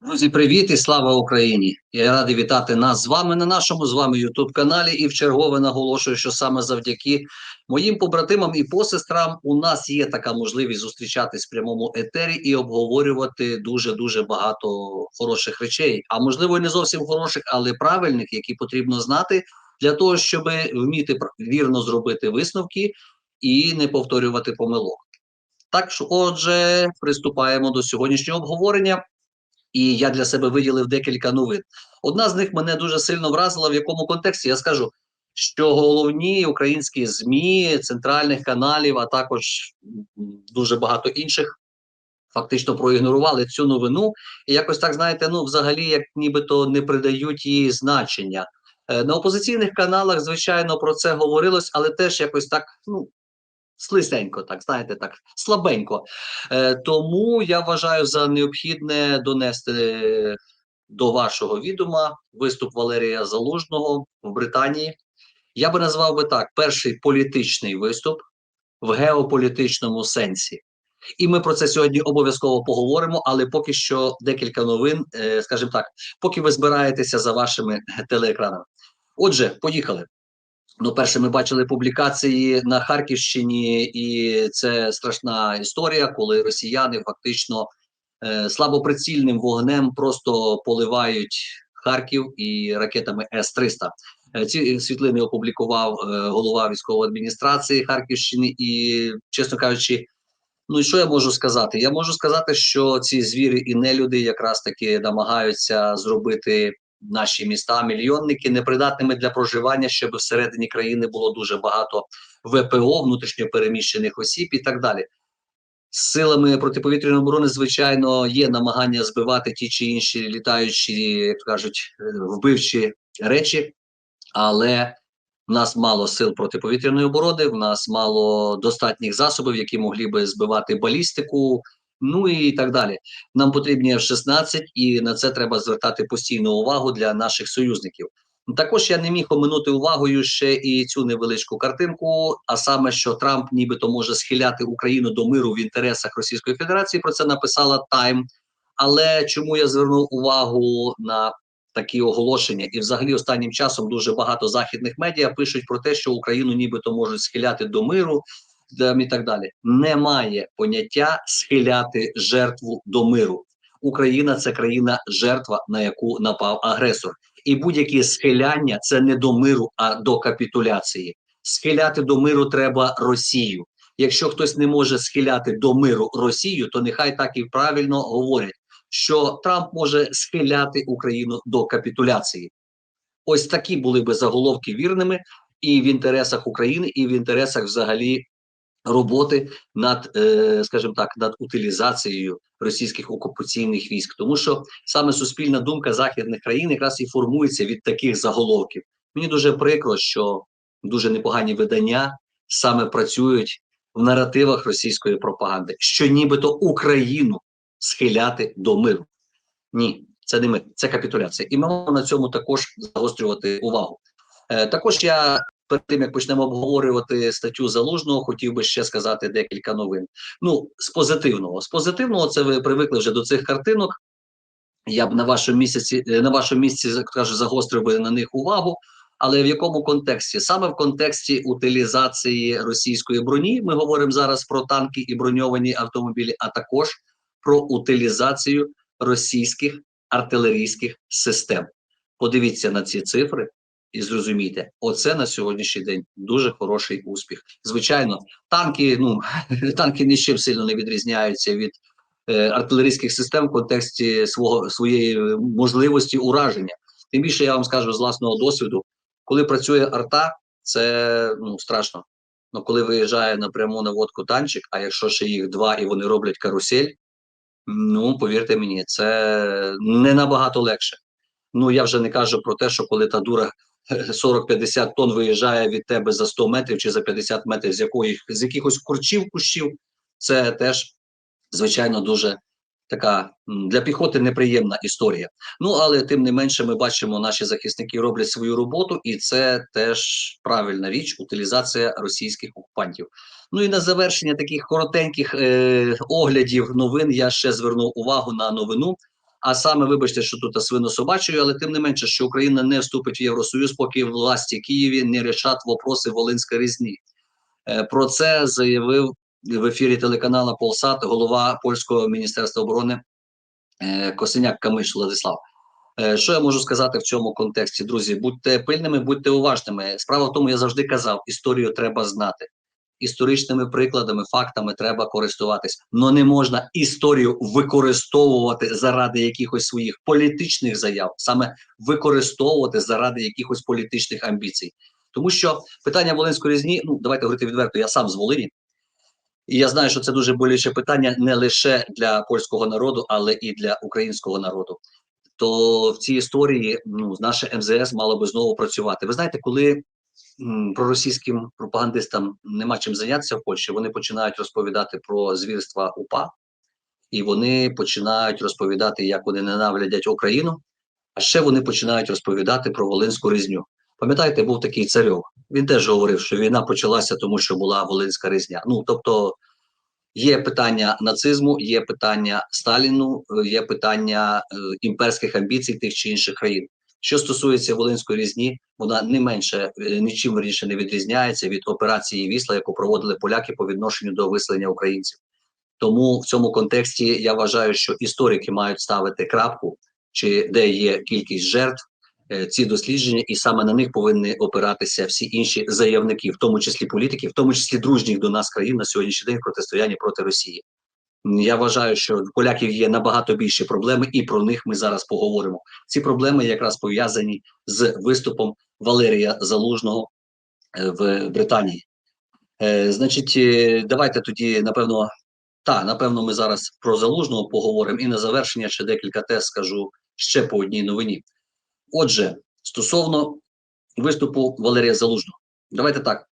Друзі, привіт і слава Україні! Я радий вітати нас з вами на нашому з вами youtube каналі. І вчергове наголошую, що саме завдяки моїм побратимам і посестрам у нас є така можливість зустрічатись в прямому етері і обговорювати дуже дуже багато хороших речей. А можливо, не зовсім хороших, але правильних, які потрібно знати для того, щоб вміти вірно зробити висновки і не повторювати помилок. Так що, отже, приступаємо до сьогоднішнього обговорення. І я для себе виділив декілька новин. Одна з них мене дуже сильно вразила. В якому контексті я скажу, що головні українські змі, центральних каналів, а також дуже багато інших, фактично проігнорували цю новину. І якось так знаєте, ну взагалі, як нібито не придають їй значення. Е, На опозиційних каналах, звичайно, про це говорилось, але теж якось так, ну. Слисенько, так знаєте, так слабенько. Е, тому я вважаю за необхідне донести до вашого відома виступ Валерія Залужного в Британії. Я би назвав би так: перший політичний виступ в геополітичному сенсі. І ми про це сьогодні обов'язково поговоримо. Але поки що декілька новин, е, скажімо так, поки ви збираєтеся за вашими телеекранами. Отже, поїхали. Ну, перше, ми бачили публікації на Харківщині, і це страшна історія, коли росіяни фактично е, слабоприцільним вогнем просто поливають Харків і ракетами С-300. Е, ці світлини опублікував е, голова військової адміністрації Харківщини, і, чесно кажучи, ну і що я можу сказати? Я можу сказати, що ці звірі і нелюди якраз таки намагаються зробити наші міста, мільйонники непридатними для проживання, щоб всередині країни було дуже багато ВПО, внутрішньо переміщених осіб і так далі. З силами протиповітряної оборони, звичайно, є намагання збивати ті чи інші літаючі, як кажуть, вбивчі речі, але в нас мало сил протиповітряної оборони, в нас мало достатніх засобів, які могли би збивати балістику, ну і так далі. Нам потрібні F-16, і на це треба звертати постійну увагу для наших союзників. Також я не міг оминути увагою ще і цю невеличку картинку, а саме, що Трамп нібито може схиляти Україну до миру в інтересах Російської Федерації. Про це написала Time. Але чому я звернув увагу на такі оголошення? І, взагалі, останнім часом дуже багато західних медіа пишуть про те, що Україну нібито можуть схиляти до миру там, і так далі. Немає поняття схиляти жертву до миру. Україна це країна жертва, на яку напав агресор, і будь-які схиляння це не до миру, а до капітуляції. Схиляти до миру треба Росію. Якщо хтось не може схиляти до миру Росію, то нехай так і правильно говорять, що Трамп може схиляти Україну до капітуляції. Ось такі були би заголовки вірними і в інтересах України, і в інтересах взагалі роботи над, е, скажімо так, над утилізацією російських окупаційних військ, тому що саме суспільна думка західних країн якраз і формується від таких заголовків. Мені дуже прикро, що дуже непогані видання саме працюють в наративах російської пропаганди, що нібито Україну схиляти до миру. Ні, це не ми, це капітуляція. І ми маємо на цьому також загострювати увагу. Е, також я перед тим як почнемо обговорювати статтю залужного, хотів би ще сказати декілька новин. Ну, з позитивного. З позитивного, це ви привикли вже до цих картинок. Я б на вашому місяці, е, на вашому місці кажу, загострив би на них увагу. Але в якому контексті? Саме в контексті утилізації російської броні. Ми говоримо зараз про танки і броньовані автомобілі, а також про утилізацію російських артилерійських систем. Подивіться на ці цифри і зрозумійте, оце на сьогоднішній день дуже хороший успіх. Звичайно, танки, ну танки нічим сильно не відрізняються від е, артилерійських систем в контексті свого своєї можливості ураження. Тим більше я вам скажу з власного досвіду, коли працює арта, це ну страшно. Ну коли виїжджає на пряму наводку танчик, а якщо ще їх два і вони роблять карусель, ну повірте мені, це не набагато легше. Ну я вже не кажу про те, що коли та дура 40-50 тонн виїжджає від тебе за 100 метрів чи за 50 метрів з якої з якихось курчів кущів, це теж звичайно дуже така для піхоти неприємна історія. Ну але тим не менше, ми бачимо, наші захисники роблять свою роботу, і це теж правильна річ утилізація російських окупантів. Ну і на завершення таких коротеньких е, оглядів новин я ще звернув увагу на новину А саме, вибачте, що тут свинособачою, але тим не менше, що Україна не вступить в Євросоюз, поки власті Києві не рішать вопроси Волинської різні. Е, Про це заявив в ефірі телеканалу Полсат голова польського міністерства оборони е, Косиняк Камиш Владислав. Е, Що я можу сказати в цьому контексті, друзі? Будьте пильними, будьте уважними. Справа в тому, я завжди казав, історію треба знати. Історичними прикладами, фактами треба користуватись. Но не можна історію використовувати заради якихось своїх політичних заяв, саме використовувати заради якихось політичних амбіцій. Тому що питання Волинської різні, ну давайте говорити відверто, я сам з Волині, і я знаю, що це дуже болюче питання не лише для польського народу, але і для українського народу. То в цій історії ну, наше МЗС мало би знову працювати. Ви знаєте, коли проросійським пропагандистам нема чим зайнятися в Польщі, вони починають розповідати про звірства УПА, і вони починають розповідати, як вони ненавидять Україну, а ще вони починають розповідати про Волинську різню. Пам'ятаєте, був такий царьов. Він теж говорив, що війна почалася, тому що була Волинська різня. Ну тобто є питання нацизму, є питання Сталіну, е, є питання е, імперських амбіцій тих чи інших країн. Що стосується Волинської різні, вона не менше е, нічим верніше не відрізняється від операції Вісла, яку проводили поляки по відношенню до виселення українців. Тому в цьому контексті я вважаю, що історики мають ставити крапку, чи де є кількість жертв, е, ці дослідження, і саме на них повинні опиратися всі інші заявники, в тому числі політики, в тому числі дружніх до нас країн на сьогоднішній день в протистоянні проти Росії. Я вважаю, що в поляків є набагато більші проблеми, і про них ми зараз поговоримо. Ці проблеми якраз пов'язані з виступом Валерія Залужного е, в Британії. Е, значить, е, давайте тоді, напевно, та напевно, ми зараз про залужного поговоримо, і на завершення ще декілька тез скажу ще по одній новині. Отже, стосовно виступу Валерія Залужного, давайте так.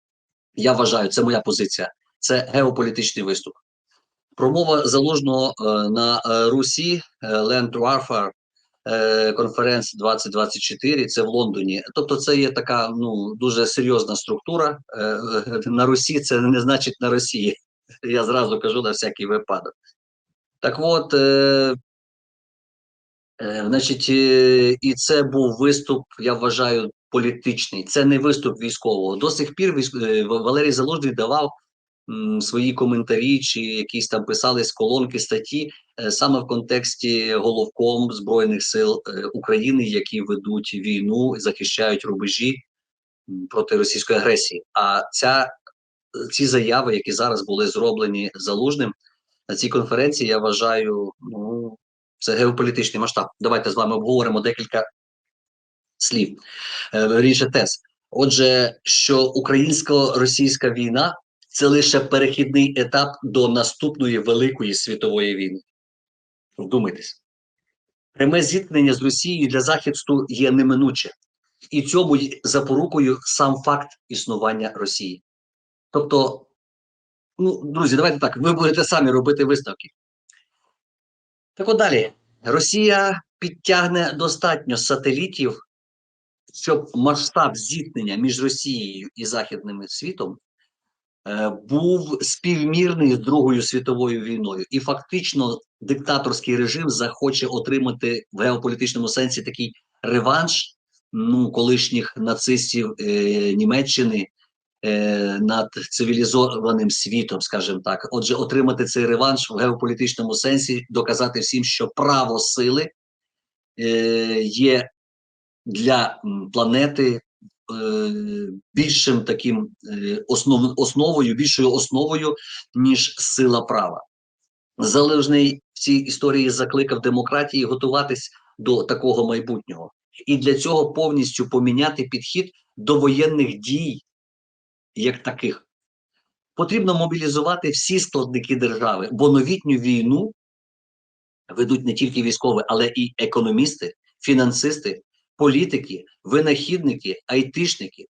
Я вважаю, це моя позиція. Це геополітичний виступ. Промова залужного е, на е, Русі е, Land Warfare Conference 2024, це в Лондоні. Тобто, це є така ну дуже серйозна структура. На Русі це не значить на Росії. Я зразу кажу на всякий випадок. Так от, значить, і це був виступ, я вважаю, політичний. Це не виступ військового. До сих пір Валерій Залужний давав свої коментарі чи якісь там писались колонки статті е, саме в контексті головком Збройних сил е, України, які ведуть війну, захищають рубежі проти російської агресії. А ця ці заяви, які зараз були зроблені залужним на цій конференції, я вважаю, ну це геополітичний масштаб. Давайте з вами обговоримо декілька слів. Е, тез. Отже, що українсько-російська війна це лише перехідний етап до наступної великої світової війни. Вдумайтесь. Пряме зіткнення з Росією для Захисту є неминуче, і цьому запорукою сам факт існування Росії. Тобто, ну, друзі, давайте так, ви будете самі робити виставки. Так от далі. Росія підтягне достатньо сателітів, щоб масштаб зіткнення між Росією і Західним світом був співмірний з Другою світовою війною. І фактично диктаторський режим захоче отримати в геополітичному сенсі такий реванш ну, колишніх нацистів е, Німеччини е, над цивілізованим світом, скажімо так. Отже, отримати цей реванш в геополітичному сенсі, доказати всім, що право сили е, є для планети е, більшим таким е, основ, основою, більшою основою, ніж сила права. Залежний в цій історії закликав демократії готуватись до такого майбутнього, і для цього повністю поміняти підхід до воєнних дій як таких. Потрібно мобілізувати всі складники держави, бо новітню війну ведуть не тільки військові, але і економісти, фінансисти, політики, винахідники, айтишники.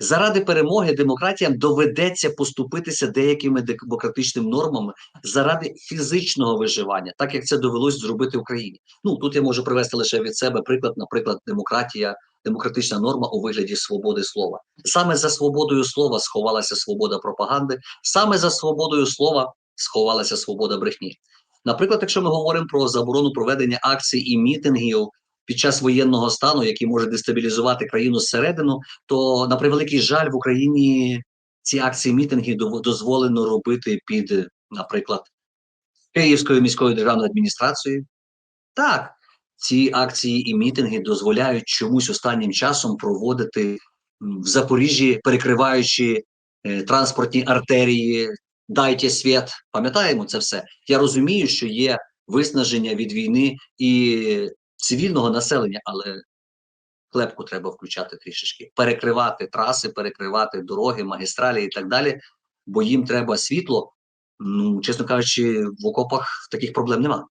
Заради перемоги демократіям доведеться поступитися деякими демократичними нормами заради фізичного виживання, так як це довелось зробити Україні. Ну тут я можу привести лише від себе приклад, наприклад, демократія, демократична норма у вигляді свободи слова. Саме за свободою слова сховалася свобода пропаганди, саме за свободою слова сховалася свобода брехні. Наприклад, якщо ми говоримо про заборону проведення акцій і мітингів під час воєнного стану, які може дестабілізувати країну зсередину, то на превеликий жаль в Україні ці акції мітинги дозволено робити під, наприклад, Київською міською державною адміністрацією. Так, ці акції і мітинги дозволяють чомусь останнім часом проводити в Запоріжжі, перекриваючи е, транспортні артерії, дайте світ. Пам'ятаємо це все. Я розумію, що є виснаження від війни і цивільного населення, але клепку треба включати трішечки, перекривати траси, перекривати дороги, магістралі і так далі, бо їм треба світло. Ну, чесно кажучи, в окопах таких проблем нема.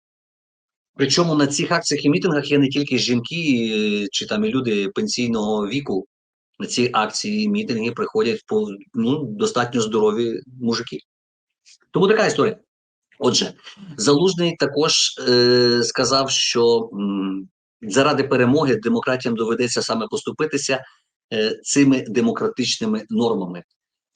Причому на цих акціях і мітингах є не тільки жінки чи там і люди пенсійного віку. На ці акції і мітинги приходять по ну, достатньо здорові мужики. Тому така історія. Отже, Залужний також е, сказав, що м, заради перемоги демократіям доведеться саме поступитися е, цими демократичними нормами.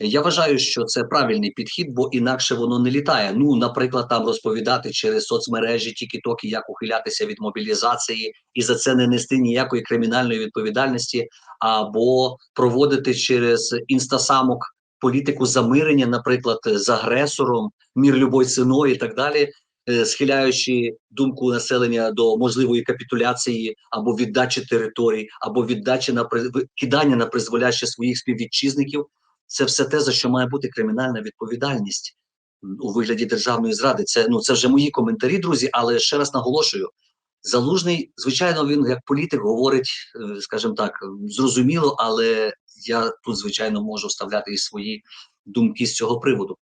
Я вважаю, що це правильний підхід, бо інакше воно не літає. Ну, наприклад, там розповідати через соцмережі тільки-токи, як ухилятися від мобілізації, і за це не нести ніякої кримінальної відповідальності, або проводити через інстасамок політику замирення, наприклад, з агресором, мір любой ціною і так далі, е, схиляючи думку населення до можливої капітуляції або віддачі територій, або віддачі на кидання на призволяще своїх співвітчизників. Це все те, за що має бути кримінальна відповідальність у вигляді державної зради. Це ну це вже мої коментарі, друзі. Але ще раз наголошую: залужний, звичайно, він як політик говорить, е, скажімо так, зрозуміло, але я тут, звичайно, можу вставляти і свої думки з цього приводу.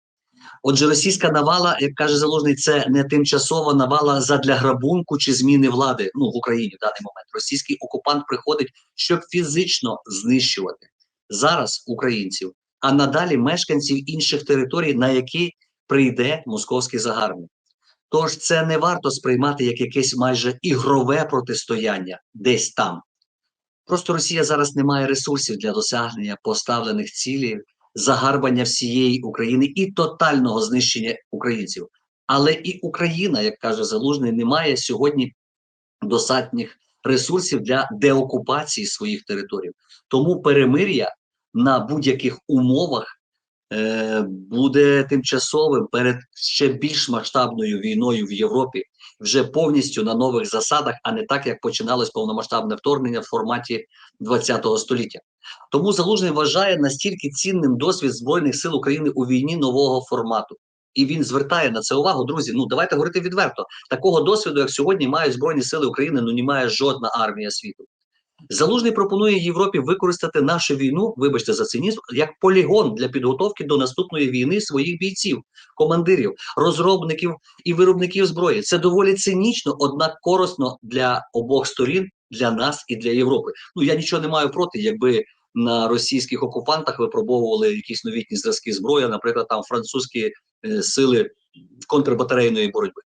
Отже, російська навала, як каже залужний, це не тимчасова навала задля грабунку чи зміни влади ну в Україні в даний момент. Російський окупант приходить, щоб фізично знищувати зараз українців, а надалі мешканців інших територій, на які прийде московський загарбник. Тож це не варто сприймати як якесь майже ігрове протистояння десь там. Просто Росія зараз не має ресурсів для досягнення поставлених цілей, загарбання всієї України і тотального знищення українців. Але і Україна, як каже Залужний, не має сьогодні достатніх ресурсів для деокупації своїх територій. Тому перемир'я на будь-яких умовах е, буде тимчасовим перед ще більш масштабною війною в Європі, вже повністю на нових засадах, а не так, як починалось повномасштабне вторгнення в форматі ХХ століття. Тому Залужний вважає настільки цінним досвід Збройних сил України у війні нового формату. І він звертає на це увагу, друзі. Ну давайте говорити відверто. Такого досвіду, як сьогодні, мають Збройні Сили України, ну не має жодна армія світу. Залужний пропонує Європі використати нашу війну, вибачте за цинізм, як полігон для підготовки до наступної війни своїх бійців, командирів, розробників і виробників зброї. Це доволі цинічно, однак корисно для обох сторін, для нас і для Європи. Ну я нічого не маю проти, якби на російських окупантах випробовували якісь новітні зразки зброї, наприклад, там французькі е, сили контрбатарейної боротьби.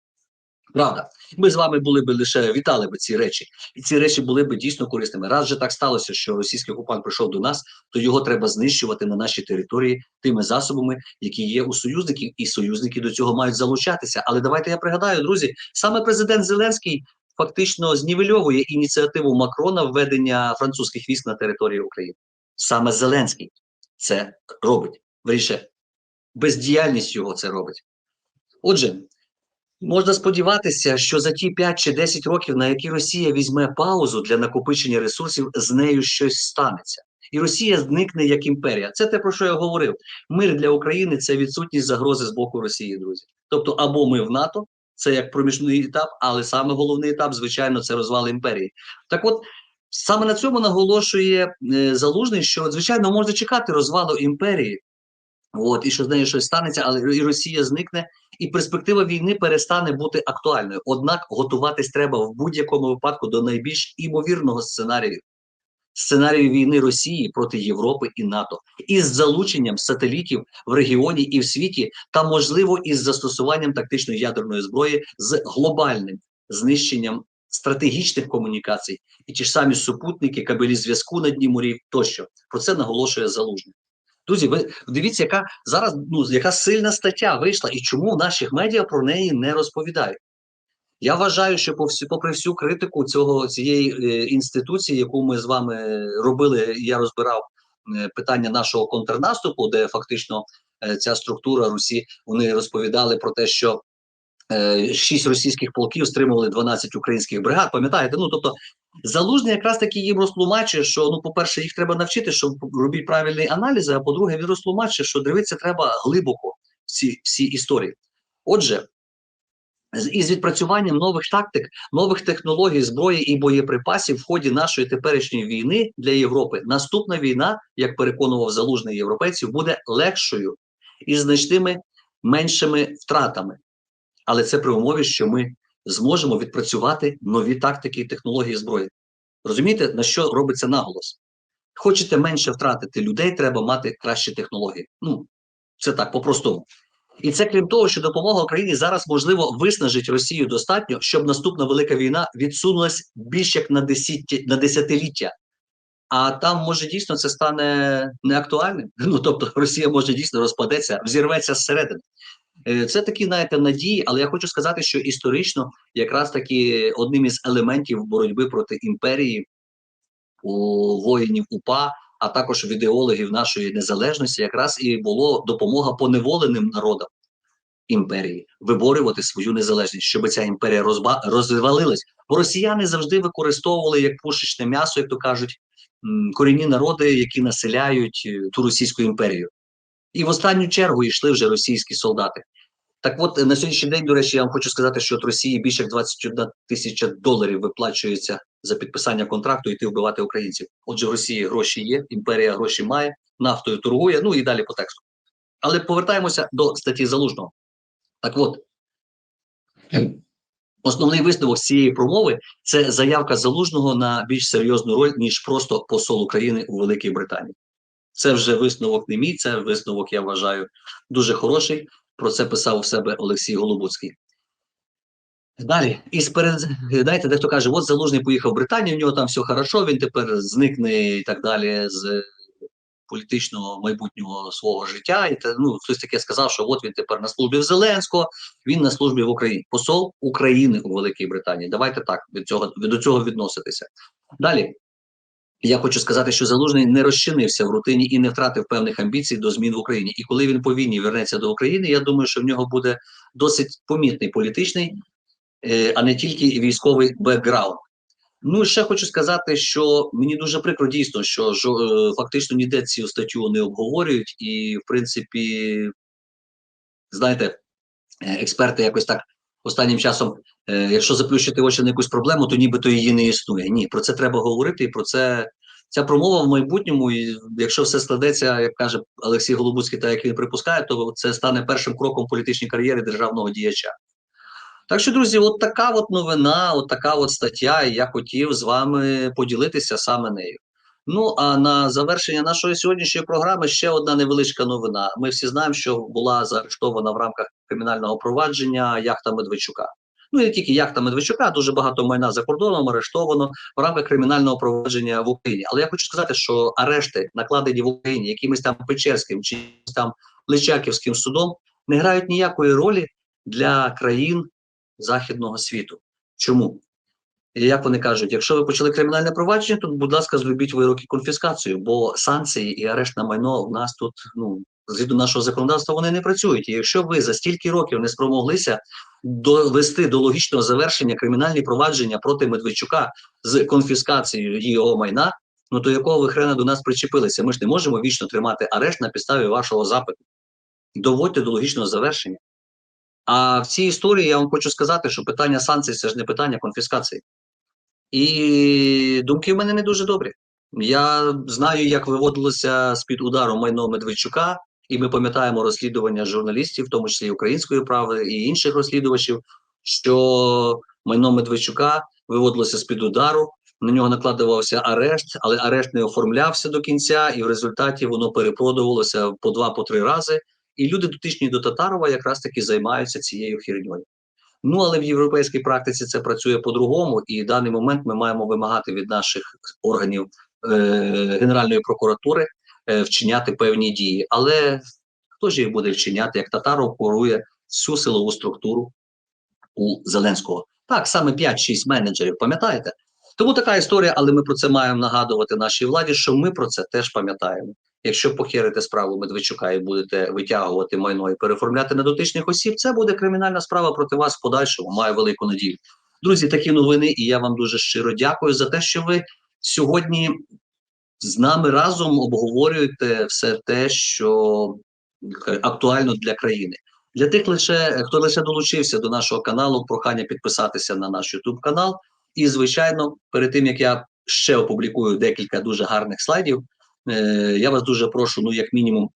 Правда, ми з вами були б лише вітали б ці речі, і ці речі були б дійсно корисними. Раз же так сталося, що російський окупант прийшов до нас, то його треба знищувати на нашій території тими засобами, які є у союзників, і союзники до цього мають залучатися. Але давайте я пригадаю, друзі, саме президент Зеленський фактично знівельовує ініціативу Макрона введення французьких військ на території України. Саме Зеленський це робить. Виріше, бездіяльність його це робить. Отже. Можна сподіватися, що за ті 5 чи 10 років, на які Росія візьме паузу для накопичення ресурсів, з нею щось станеться. І Росія зникне як імперія. Це те, про що я говорив. Мир для України це відсутність загрози з боку Росії, друзі. Тобто, або ми в НАТО, це як проміжний етап, але саме головний етап, звичайно, це розвал імперії. Так от, саме на цьому наголошує е, Залужний, що, звичайно, можна чекати розвалу імперії. От, і що з нею щось станеться, але і Росія зникне, і перспектива війни перестане бути актуальною. Однак готуватись треба в будь-якому випадку до найбільш імовірного сценарію сценарію війни Росії проти Європи і НАТО із залученням сателітів в регіоні і в світі, та можливо із застосуванням тактичної ядерної зброї з глобальним знищенням стратегічних комунікацій і ті ж самі супутники, кабелі зв'язку на дні морів тощо про це наголошує залужний. Друзі, ви дивіться, яка зараз ну яка сильна стаття вийшла, і чому в наших медіа про неї не розповідають. Я вважаю, що по всі, попри всю критику цього цієї е, інституції, яку ми з вами робили, я розбирав е, питання нашого контрнаступу, де фактично е, ця структура Русі вони розповідали про те, що е, шість російських полків стримували 12 українських бригад. Пам'ятаєте? Ну тобто залужний якраз таки їм розтлумачує, що ну, по-перше, їх треба навчити, щоб робити правильні аналізи. А по-друге, він розтлумачує, що дивитися треба глибоко в ці всі історії. Отже. Із відпрацюванням нових тактик, нових технологій, зброї і боєприпасів в ході нашої теперішньої війни для Європи наступна війна, як переконував залужний європейців, буде легшою і значними меншими втратами. Але це при умові, що ми зможемо відпрацювати нові тактики і технології зброї. Розумієте, на що робиться наголос? Хочете менше втратити людей, треба мати кращі технології. Ну, це так, по-простому. І це крім того, що допомога Україні зараз можливо виснажить Росію достатньо, щоб наступна велика війна відсунулась більш як на десятті, на десятиліття. А там може дійсно це стане неактуальним. Ну тобто Росія може дійсно розпадеться, взірветься зсередини. Е, Це такі, знаєте, надії, але я хочу сказати, що історично якраз таки одним із елементів боротьби проти імперії у воїнів УПА, а також в ідеологів нашої незалежності, якраз і було допомога поневоленим народам імперії виборювати свою незалежність, щоб ця імперія розба розвалилась. Бо росіяни завжди використовували як пушечне м'ясо, як то кажуть, корінні народи, які населяють е, ту російську імперію. І в останню чергу йшли вже російські солдати. Так от на сьогоднішній день, до речі, я вам хочу сказати, що от Росії більше як 21 тисяча доларів виплачується за підписання контракту йти вбивати українців. Отже, в Росії гроші є, імперія гроші має, нафтою торгує, ну і далі по тексту. Але повертаємося до статті Залужного. Так от, основний висновок цієї промови це заявка Залужного на більш серйозну роль, ніж просто посол України у Великій Британії. Це вже висновок не мій, це висновок, я вважаю, дуже хороший. Про це писав у себе Олексій Голобуцький. Далі, із перед, знаєте, дехто каже, от Залужний поїхав в Британію, в нього там все хорошо, він тепер зникне і так далі з політичного майбутнього свого життя. І ну, хтось таке сказав, що от він тепер на службі в Зеленського, він на службі в Україні. Посол України у Великій Британії. Давайте так від цього до цього відноситися. Далі. Я хочу сказати, що Залужний не розчинився в рутині і не втратив певних амбіцій до змін в Україні. І коли він по війні вернеться до України, я думаю, що в нього буде досить помітний політичний, е, а не тільки військовий бекграунд. Ну і ще хочу сказати, що мені дуже прикро дійсно, що е, фактично ніде цю статтю не обговорюють, і в принципі, знаєте, е, експерти якось так останнім часом, е, якщо заплющити очі на якусь проблему, то нібито її не існує. Ні, про це треба говорити, і про це ця промова в майбутньому, і якщо все складеться, як каже Олексій Голубуцький, так як він припускає, то це стане першим кроком політичній кар'єри державного діяча. Так що, друзі, от така от новина, от така от стаття, і я хотів з вами поділитися саме нею. Ну а на завершення нашої сьогоднішньої програми ще одна невеличка новина. Ми всі знаємо, що була заарештована в рамках кримінального провадження яхта Медведчука. Ну і тільки яхта Медведчука, дуже багато майна за кордоном арештовано в рамках кримінального провадження в Україні. Але я хочу сказати, що арешти, накладені в Україні якимось там Печерським чи там Личаківським судом, не грають ніякої ролі для країн західного світу. Чому? Як вони кажуть, якщо ви почали кримінальне провадження, то, будь ласка, зробіть вироки конфіскацію, бо санкції і арешт на майно у нас тут, ну, згідно нашого законодавства, вони не працюють. І якщо ви за стільки років не спромоглися довести до логічного завершення кримінальні провадження проти Медведчука з конфіскацією його майна, ну то якого ви хрена до нас причепилися? Ми ж не можемо вічно тримати арешт на підставі вашого запиту. Доводьте до логічного завершення. А в цій історії я вам хочу сказати, що питання санкцій це ж не питання конфіскації. І думки в мене не дуже добрі. Я знаю, як виводилося з-під удару майно Медведчука, і ми пам'ятаємо розслідування журналістів, в тому числі української правди і інших розслідувачів, що майно Медведчука виводилося з-під удару, на нього накладувався арешт, але арешт не оформлявся до кінця, і в результаті воно перепродувалося по два по три рази. І люди, дотичні до Татарова, якраз таки займаються цією хірньою. Ну але в європейській практиці це працює по-другому, і в даний момент ми маємо вимагати від наших органів е, Генеральної прокуратури е, вчиняти певні дії. Але хто ж їх буде вчиняти, як Татаров порує всю силову структуру у Зеленського? Так, саме 5-6 менеджерів, пам'ятаєте? Тому така історія, але ми про це маємо нагадувати нашій владі, що ми про це теж пам'ятаємо. Якщо похерите справу Медведчука і будете витягувати майно і переформляти на дотичних осіб, це буде кримінальна справа проти вас в подальшому. Маю велику надію. Друзі, такі новини, і я вам дуже щиро дякую за те, що ви сьогодні з нами разом обговорюєте все те, що актуально для країни. Для тих лише хто лише долучився до нашого каналу, прохання підписатися на наш YouTube канал. І, звичайно, перед тим як я ще опублікую декілька дуже гарних слайдів, я вас дуже прошу, ну як мінімум,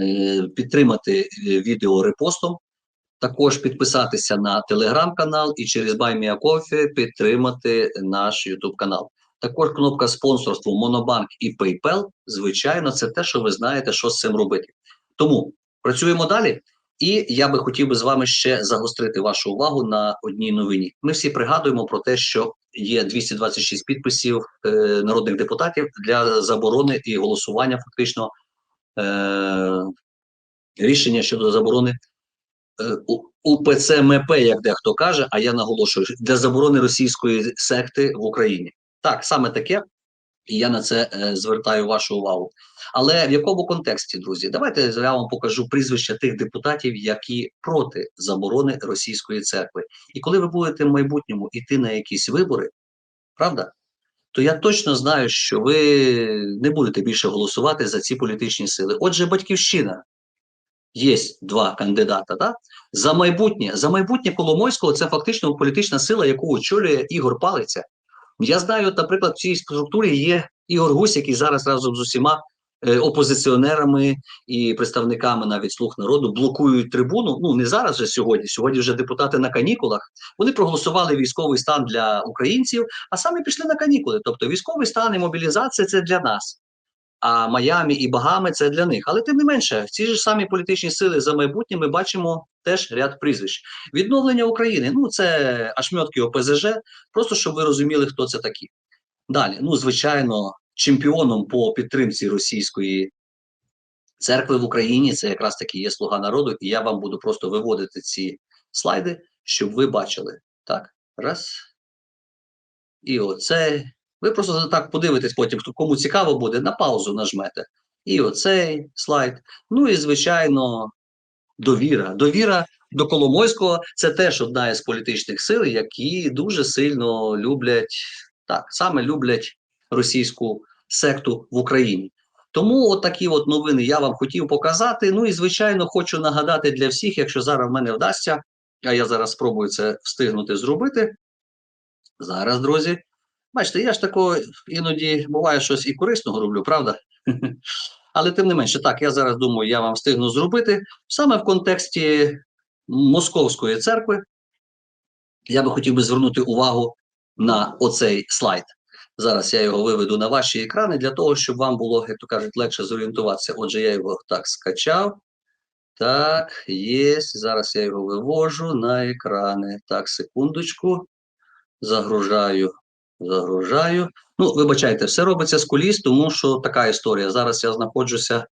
е, підтримати е, відео репостом. Також підписатися на телеграм-канал і через BuyMeACoffee підтримати наш YouTube канал. Також кнопка спонсорства Монобанк і PayPal, звичайно, це те, що ви знаєте, що з цим робити. Тому працюємо далі. І я би хотів би з вами ще загострити вашу увагу на одній новині. Ми всі пригадуємо про те, що є 226 підписів е, народних депутатів для заборони і голосування фактично е, рішення щодо заборони е, УПЦ МП, як дехто каже, а я наголошую для заборони російської секти в Україні. Так, саме таке, і я на це е, звертаю вашу увагу. Але в якому контексті, друзі? Давайте я вам покажу прізвища тих депутатів, які проти заборони російської церкви. І коли ви будете в майбутньому йти на якісь вибори, правда? То я точно знаю, що ви не будете більше голосувати за ці політичні сили. Отже, батьківщина. Є два кандидата. Да? За майбутнє за майбутнє Коломойського це фактично політична сила, яку очолює Ігор Палиця. Я знаю, наприклад, в цій структурі є Ігор Гусь, який зараз разом з усіма опозиціонерами і представниками навіть слуг народу блокують трибуну. Ну не зараз же сьогодні. Сьогодні вже депутати на канікулах. Вони проголосували військовий стан для українців, а самі пішли на канікули. Тобто військовий стан і мобілізація це для нас. А Майамі і Багами це для них. Але тим не менше, ці ж самі політичні сили за майбутнє ми бачимо теж ряд прізвищ. Відновлення України ну це ашмьотки ОПЗЖ, просто щоб ви розуміли, хто це такі. Далі, ну звичайно, чемпіоном по підтримці російської церкви в Україні це якраз таки є слуга народу, і я вам буду просто виводити ці слайди, щоб ви бачили. Так, раз. І оце. Ви просто так подивитесь потім, хто кому цікаво буде, на паузу нажмете. І оцей слайд. Ну і, звичайно, довіра. Довіра до Коломойського це теж одна із політичних сил, які дуже сильно люблять, так, саме люблять російську секту в Україні. Тому от от новини я вам хотів показати. Ну і, звичайно, хочу нагадати для всіх, якщо зараз в мене вдасться, а я зараз спробую це встигнути зробити. Зараз, друзі. Бачите, я ж такого іноді буває щось і корисного роблю, правда? Але тим не менше, так, я зараз думаю, я вам встигну зробити саме в контексті Московської церкви. Я би хотів би звернути увагу на оцей слайд. Зараз я його виведу на ваші екрани для того, щоб вам було, як то кажуть, легше зорієнтуватися. Отже, я його так скачав. Так, є. Зараз я його вивожу на екрани. Так, секундочку. Загружаю Загружаю. Ну, вибачайте, все робиться з куліс, тому що така історія. Зараз я знаходжуся,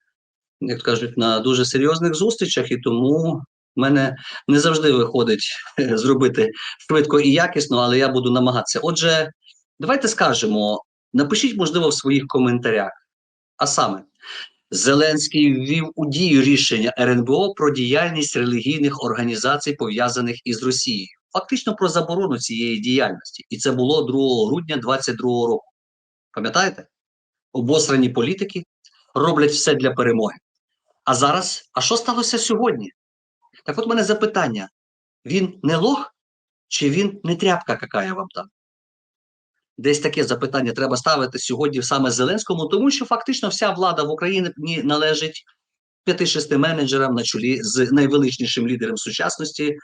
як кажуть, на дуже серйозних зустрічах, і тому в мене не завжди виходить зробити швидко і якісно, але я буду намагатися. Отже, давайте скажемо, напишіть, можливо, в своїх коментарях. А саме, Зеленський ввів у дію рішення РНБО про діяльність релігійних організацій, пов'язаних із Росією фактично про заборону цієї діяльності. І це було 2 грудня 2022 року. Пам'ятаєте? Обосрані політики роблять все для перемоги. А зараз, а що сталося сьогодні? Так от мене запитання: він не лох, чи він не тряпка, яка я вам там? Десь таке запитання треба ставити сьогодні саме Зеленському, тому що фактично вся влада в Україні належить п'яти-шести менеджерам на чолі з найвеличнішим лідером сучасності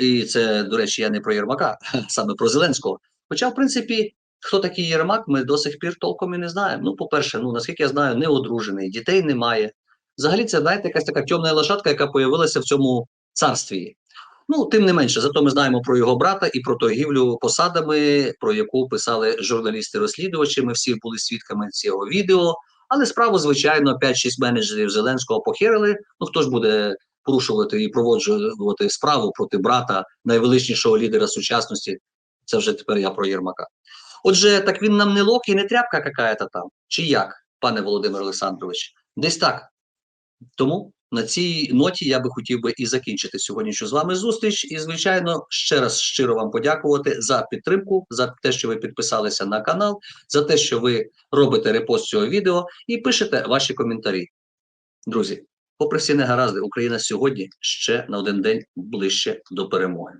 і це, до речі, я не про Єрмака, саме про Зеленського. Хоча, в принципі, хто такий Єрмак, ми до сих пір толком і не знаємо. Ну, по-перше, ну наскільки я знаю, не одружений, дітей немає. Взагалі, це знаєте, якась така темна лошадка, яка появилася в цьому царстві. Ну, тим не менше, зато ми знаємо про його брата і про торгівлю посадами, про яку писали журналісти-розслідувачі. Ми всі були свідками цього відео. Але справу, звичайно, 5-6 менеджерів Зеленського похерили. Ну хто ж буде порушувати і проводжувати справу проти брата найвеличнішого лідера сучасності. Це вже тепер я про Єрмака. Отже, так він нам не лок і не тряпка какая-то там. Чи як, пане Володимир Олександрович? Десь так. Тому на цій ноті я би хотів би і закінчити сьогоднішню з вами зустріч. І, звичайно, ще раз щиро вам подякувати за підтримку, за те, що ви підписалися на канал, за те, що ви робите репост цього відео і пишете ваші коментарі. Друзі, попри всі негаразди, Україна сьогодні ще на один день ближче до перемоги.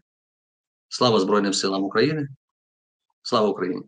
Слава Збройним силам України! Слава Україні!